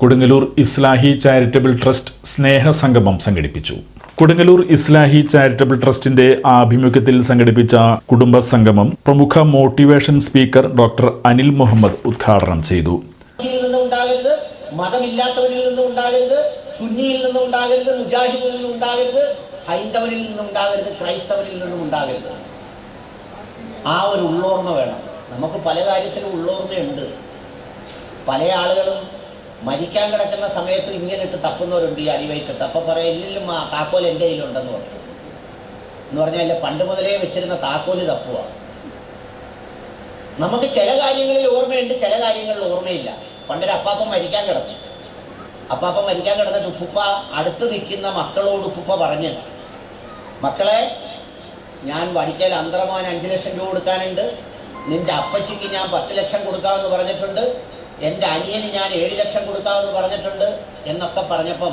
Kodungallur Islahi charitable trust സ്നേഹ സംഗമം സംഘടിപ്പിച്ചു. കൊടുങ്ങല്ലൂർ ഇസ്ലാഹി ചാരിറ്റബിൾ ട്രസ്റ്റിന്റെ ആഭിമുഖ്യത്തിൽ സംഘടിപ്പിച്ച കുടുംബ സംഗമം പ്രമുഖ motivation speaker doctor Anil Muhammad ഉദ്ഘാടനം ചെയ്തു. മതമില്ലാത്തവരിൽ നിന്നും ഉണ്ടാകരുത് സുന്നിയിൽ നിന്നും ഉണ്ടാകരുത് മുജാഹിദിൽ നിന്നും ഉണ്ടാകരുത് ഹൈന്ദവരിൽ നിന്നും ഉണ്ടാകരുത് ക്രൈസ്തവരിൽ നിന്നും ഉണ്ടാകരുത് ആ ഒരു ഉള്ളോർമ്മ വേണം. നമുക്ക് പല കാര്യത്തിലും ഉള്ളോർമ്മയുണ്ട്. പല ആളുകളും മരിക്കാൻ കിടക്കുന്ന സമയത്ത് ഇങ്ങനെ ഇട്ട് തപ്പുന്നവരുണ്ട് ഈ അടിവയറ്റത്ത് അപ്പം പറയാം ആ താക്കോൽ എന്റെ കയ്യിലുണ്ടെന്ന് പറയും എന്ന് പറഞ്ഞാൽ പണ്ട് മുതലേ വെച്ചിരുന്ന താക്കോൽ തപ്പുക. നമുക്ക് ചില കാര്യങ്ങളിൽ ഓർമ്മയുണ്ട് ചില കാര്യങ്ങളിൽ ഓർമ്മയില്ല. പണ്ടൊരു അപ്പാപ്പം മരിക്കാൻ കിടന്നു. അപ്പാപ്പം മരിക്കാൻ കിടന്നിട്ട് ഉപ്പുപ്പ അടുത്ത് നിൽക്കുന്ന മക്കളോട് ഉപ്പുപ്പ പറഞ്ഞ് മക്കളെ ഞാൻ വടിക്കൽ അന്തരമാൻ അഞ്ച് ലക്ഷം രൂപ കൊടുക്കാനുണ്ട്. നിന്റെ അപ്പച്ചിക്ക് ഞാൻ പത്ത് ലക്ഷം കൊടുക്കാമെന്ന് പറഞ്ഞിട്ടുണ്ട്. എന്റെ അനിയന് ഞാൻ ഏഴ് ലക്ഷം കൊടുക്കാമെന്ന് പറഞ്ഞിട്ടുണ്ട് എന്നൊക്കെ പറഞ്ഞപ്പം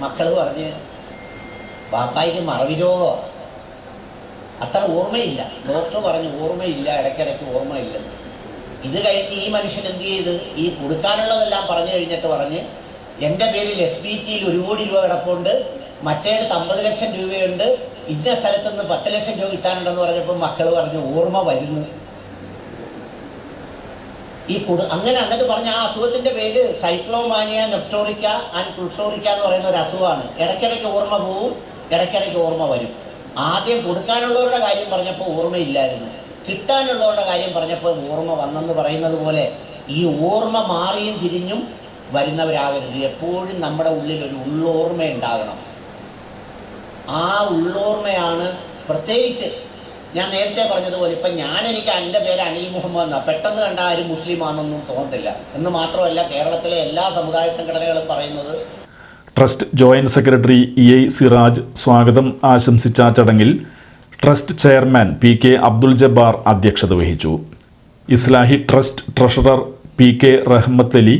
മക്കൾ പറഞ്ഞ് ബാപ്പായിക്ക് മറവിലോ അത്ര ഓർമ്മയില്ല. ഡോക്ടർ പറഞ്ഞു ഓർമ്മയില്ല ഇടയ്ക്കിടയ്ക്ക് ഓർമ്മയില്ലെന്ന് ഇത് കഴിഞ്ഞ് ഈ മനുഷ്യൻ എന്ത് ചെയ്ത് ഈ കൊടുക്കാനുള്ളതെല്ലാം പറഞ്ഞു കഴിഞ്ഞിട്ട് പറഞ്ഞ് എന്റെ പേരിൽ എസ് ബി ടിയിൽ ഒരു കോടി രൂപ കിടപ്പുണ്ട് മറ്റേടത്ത് അമ്പത് ലക്ഷം രൂപയുണ്ട് ഇന്ന സ്ഥലത്തുനിന്ന് പത്ത് ലക്ഷം രൂപ കിട്ടാനുണ്ടെന്ന് പറഞ്ഞപ്പോൾ മക്കൾ പറഞ്ഞു ഓർമ്മ വരുന്നു. ഈ കൊടു അങ്ങനെ എന്നിട്ട് പറഞ്ഞ ആ അസുഖത്തിന്റെ പേര് സൈക്ലോമാനിയ നെപ്റ്റോറിക്ക ആൻഡ് പ്ലുട്ടോറിക്ക എന്ന് പറയുന്ന ഒരു അസുഖമാണ്. ഇടയ്ക്കിടയ്ക്ക് ഓർമ്മ പോവും ഇടയ്ക്കിടയ്ക്ക് ഓർമ്മ വരും. ആദ്യം കൊടുക്കാനുള്ളവരുടെ കാര്യം പറഞ്ഞപ്പോൾ ഓർമ്മയില്ലായിരുന്നു. കിട്ടാനുള്ളവരുടെ കാര്യം പറഞ്ഞപ്പോൾ ഓർമ്മ വന്നെന്ന് പറയുന്നത് പോലെ ഈ ഓർമ്മ മാറിയും തിരിഞ്ഞും വരുന്നവരാകരുത്. എപ്പോഴും നമ്മുടെ ഉള്ളിൽ ഒരു ഉള്ളോർമ്മ ഉണ്ടാകണം ആ ഉള്ളോർമ്മയാണ് പ്രത്യേകിച്ച് ഞാൻ നേരത്തെ പറഞ്ഞതുപോലെ ഇപ്പം ഞാൻ എനിക്ക് എന്റെ പേര് അനിൽ മുഹമ്മദ് എന്നാണ് പെട്ടെന്ന് കണ്ട ആരും മുസ്ലിം ആണെന്നൊന്നും തോന്നത്തില്ല. എന്ന് മാത്രമല്ല കേരളത്തിലെ എല്ലാ സമുദായ സംഘടനകളും പറയുന്നത് trust joint secretary E I Siraj സ്വാഗതം ആശംസിച്ച ചടങ്ങിൽ trust chairman P K Abdul Jabbar അധ്യക്ഷത വഹിച്ചു. Islahi trust treasurer P K Rahmath Ali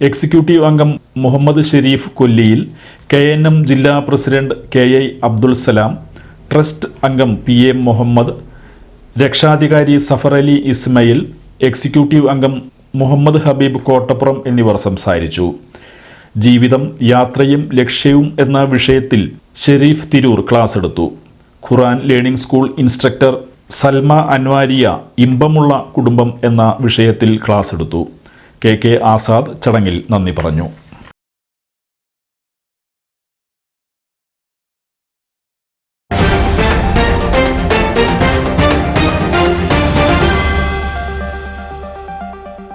executive അംഗം മുഹമ്മദ് ഷെരീഫ് കൊല്ലിയിൽ കെ എൻ എം ജില്ലാ president K I Abdul Salam trust അംഗം പി എ മുഹമ്മദ് രക്ഷാധികാരി സഫർ അലി ഇസ്മയിൽ എക്സിക്യൂട്ടീവ് അംഗം മുഹമ്മദ് ഹബീബ് കോട്ടപ്പുറം എന്നിവർ സംസാരിച്ചു. ജീവിതം യാത്രയും ലക്ഷ്യവും എന്ന വിഷയത്തിൽ ഷെരീഫ് തിരൂർ ക്ലാസ് എടുത്തു Quran learning school instructor Salma Anwariya ഇമ്പമുള്ള കുടുംബം എന്ന വിഷയത്തിൽ ക്ലാസ് എടുത്തു കെ കെ ആസാദ് ചടങ്ങിൽ നന്ദി പറഞ്ഞു.